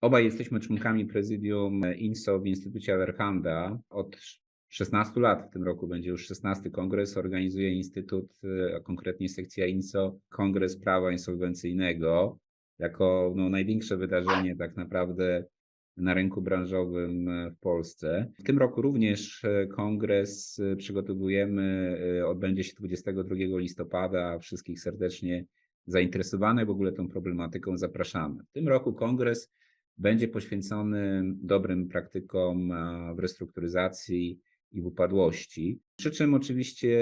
Obaj jesteśmy członkami prezydium INSO w Instytucie Aberhanda. Od 16 lat, w tym roku będzie już 16 kongres, organizuje Instytut, a konkretnie sekcja INSO, Kongres Prawa Insolwencyjnego, jako no, największe wydarzenie tak naprawdę na rynku branżowym w Polsce. W tym roku również kongres przygotowujemy, odbędzie się 22 listopada. Wszystkich serdecznie zainteresowanych w ogóle tą problematyką zapraszamy. W tym roku kongres będzie poświęcony dobrym praktykom w restrukturyzacji i w upadłości. Przy czym oczywiście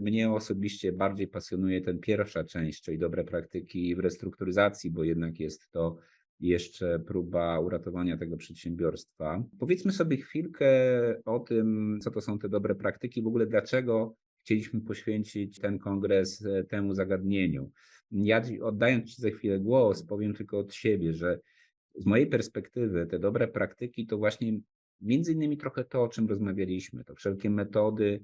mnie osobiście bardziej pasjonuje ten pierwsza część, czyli dobre praktyki w restrukturyzacji, bo jednak jest to jeszcze próba uratowania tego przedsiębiorstwa. Powiedzmy sobie chwilkę o tym, co to są te dobre praktyki, w ogóle dlaczego chcieliśmy poświęcić ten kongres temu zagadnieniu. Ja oddając Ci za chwilę głos, powiem tylko od siebie, że z mojej perspektywy te dobre praktyki to właśnie między innymi trochę to, o czym rozmawialiśmy, to wszelkie metody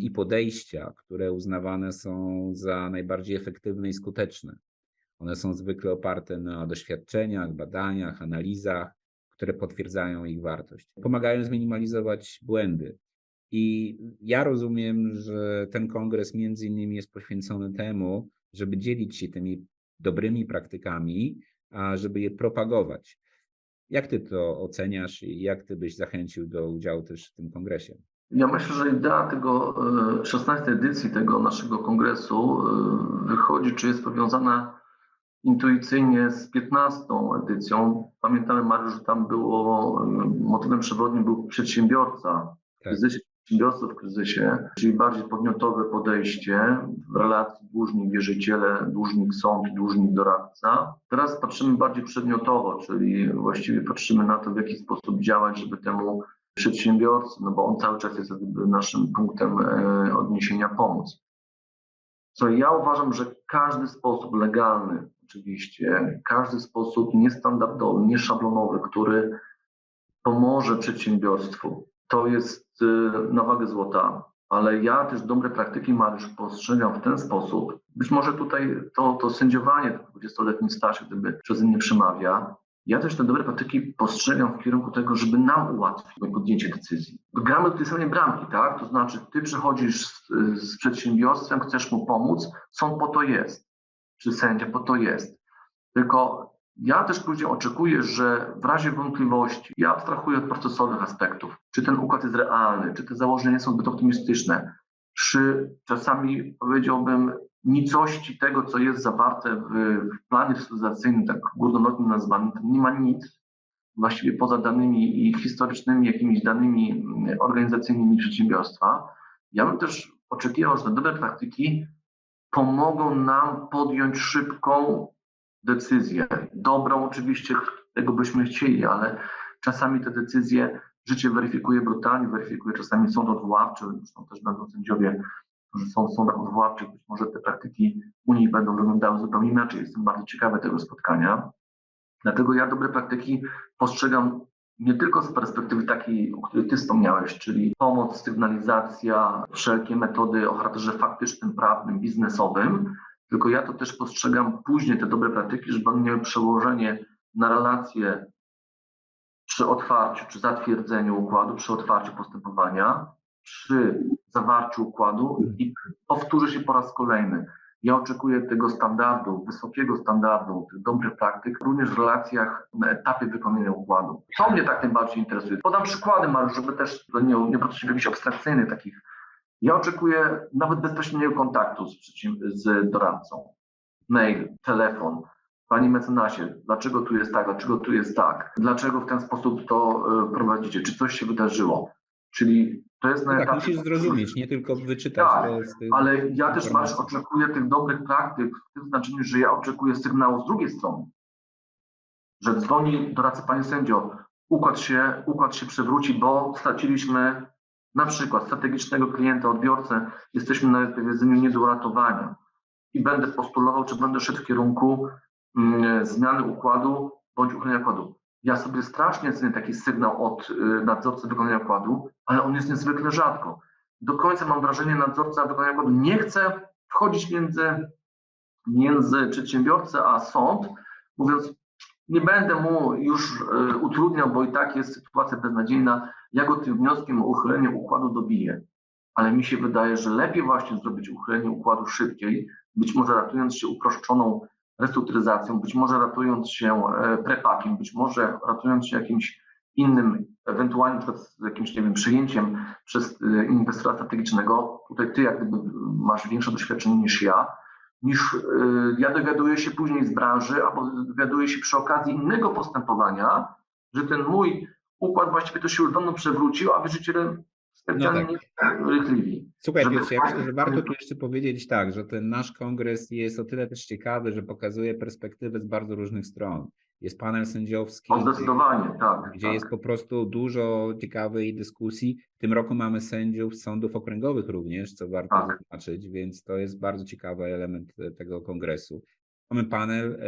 i podejścia, które uznawane są za najbardziej efektywne i skuteczne. One są zwykle oparte na doświadczeniach, badaniach, analizach, które potwierdzają ich wartość. Pomagają zminimalizować błędy. I ja rozumiem, że ten kongres między innymi jest poświęcony temu, żeby dzielić się tymi dobrymi praktykami, a żeby je propagować. Jak ty to oceniasz i jak ty byś zachęcił do udziału też w tym kongresie? Ja myślę, że idea tego 16 edycji tego naszego kongresu wychodzi, czy jest powiązana intuicyjnie z 15 edycją. Pamiętamy, Mariusz, że tam było, motywem przewodnim był przedsiębiorca. Kryzysie przedsiębiorców w kryzysie, czyli bardziej podmiotowe podejście w relacji dłużnik-wierzyciele, dłużnik-sąd, dłużnik-doradca. Teraz patrzymy bardziej przedmiotowo, czyli właściwie patrzymy na to, w jaki sposób działać, żeby temu przedsiębiorcy, no bo on cały czas jest naszym punktem odniesienia, pomóc. Co ja uważam, że każdy sposób legalny, oczywiście, każdy sposób niestandardowy, nieszablonowy, który pomoże przedsiębiorstwu, to jest na wagę złota. Ale ja też dobre praktyki, Mariusz, postrzegam w ten sposób. Być może tutaj to, to sędziowanie, 20-letni staż, gdyby przeze mnie przemawia. Ja też te dobre praktyki postrzegam w kierunku tego, żeby nam ułatwić podjęcie decyzji. Gramy do tej samej bramki, tak? To znaczy, ty przychodzisz z, z przedsiębiorstwem, chcesz mu pomóc, sąd po to jest, czy sędzia po to jest. Tylko ja też później oczekuję, że w razie wątpliwości, ja abstrahuję od procesowych aspektów, czy ten układ jest realny, czy te założenia są zbyt optymistyczne, czy czasami powiedziałbym nicości tego, co jest zawarte w, w planie restrukturyzacyjnym, tak górnolotnie nazwanym, nie ma nic właściwie poza danymi i historycznymi jakimiś danymi organizacyjnymi przedsiębiorstwa. Ja bym też oczekiwał, że te dobre praktyki pomogą nam podjąć szybką decyzję. Dobrą oczywiście, tego byśmy chcieli, ale czasami te decyzje życie weryfikuje brutalnie, weryfikuje czasami sąd odwoławczy, zresztą też będą sędziowie, którzy są w sądach odwoławczych, być może te praktyki Unii będą wyglądały zupełnie inaczej. Jestem bardzo ciekawy tego spotkania. Dlatego ja dobre praktyki postrzegam nie tylko z perspektywy takiej, o której Ty wspomniałeś, czyli pomoc, sygnalizacja, wszelkie metody o charakterze faktycznym, prawnym, biznesowym, tylko ja to też postrzegam później, te dobre praktyki, żeby one miały przełożenie na relacje przy otwarciu czy zatwierdzeniu układu, przy otwarciu postępowania, przy zawarciu układu i powtórzę się po raz kolejny. Ja oczekuję tego standardu, wysokiego standardu, tych dobrych praktyk, również w relacjach na etapie wykonania układu. Co mnie tak najbardziej interesuje? Podam przykłady, Mariusz, żeby też nie, nie patrzeć w jakichś abstrakcyjnych takich. Ja oczekuję nawet bezpośredniego kontaktu z, z doradcą. Mail, telefon. Panie mecenasie, dlaczego tu jest tak, dlaczego tu jest tak? Dlaczego w ten sposób to prowadzicie? Czy coś się wydarzyło? Czyli to jest na tak, etapie... musisz zrozumieć, nie tylko wyczytać. Tak, ale ja też masz, oczekuję tych dobrych praktyk w tym znaczeniu, że ja oczekuję sygnału z drugiej strony. Że dzwoni doradca, panie sędzio, układ się, układ się przewróci, bo straciliśmy na przykład strategicznego klienta, odbiorcę, jesteśmy na powiedzeniu nie do uratowania. I będę postulował, czy będę szedł w kierunku mm, zmiany układu bądź uchylenia układu. Ja sobie strasznie cenię taki sygnał od y, nadzorcy wykonania układu, ale on jest niezwykle rzadko. Do końca mam wrażenie, nadzorca wykonania układu nie chce wchodzić między, między przedsiębiorcę a sąd, mówiąc, Nie będę mu już e, utrudniał, bo i tak jest sytuacja beznadziejna. Ja go tym wnioskiem o uchylenie układu dobiję. Ale mi się wydaje, że lepiej właśnie zrobić uchylenie układu szybciej, być może ratując się uproszczoną restrukturyzacją, być może ratując się e, prepakiem, być może ratując się jakimś innym, ewentualnie przed jakimś, nie wiem, przyjęciem przez e, inwestora strategicznego. Tutaj ty jak gdyby masz większe doświadczenie niż ja, niż e, ja dowiaduję się później z branży, albo dowiaduję się przy okazji innego postępowania, że ten mój układ właściwie to się już dawno przewrócił, a wierzyciele specjalnie No nie rychliwi. Słuchaj, Piotrze, ja myślę, że warto tu jeszcze powiedzieć tak, że ten nasz kongres jest o tyle też ciekawy, że pokazuje perspektywę z bardzo różnych stron. Jest panel sędziowski, O, zdecydowanie, tak. gdzie tak. jest po prostu dużo ciekawej dyskusji. W tym roku mamy sędziów z sądów okręgowych również, co warto Tak. zaznaczyć, więc to jest bardzo ciekawy element e, tego kongresu. Mamy panel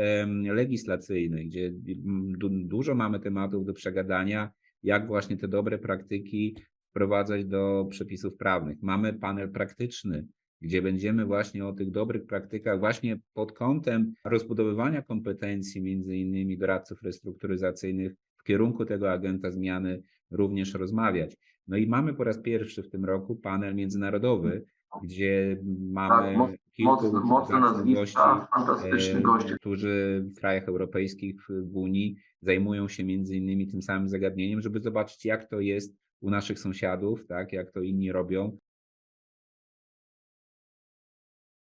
legislacyjny, gdzie du dużo mamy tematów do przegadania, jak właśnie te dobre praktyki wprowadzać do przepisów prawnych. Mamy panel praktyczny, gdzie będziemy właśnie o tych dobrych praktykach, właśnie pod kątem rozbudowywania kompetencji, między innymi doradców restrukturyzacyjnych w kierunku tego agenta zmiany również rozmawiać. No i mamy po raz pierwszy w tym roku panel międzynarodowy, gdzie mamy moc- kilku Mocne, nazwiska, fantastyczni e, goście. którzy w krajach europejskich, w Unii zajmują się między innymi tym samym zagadnieniem, żeby zobaczyć, jak to jest u naszych sąsiadów, tak, jak to inni robią,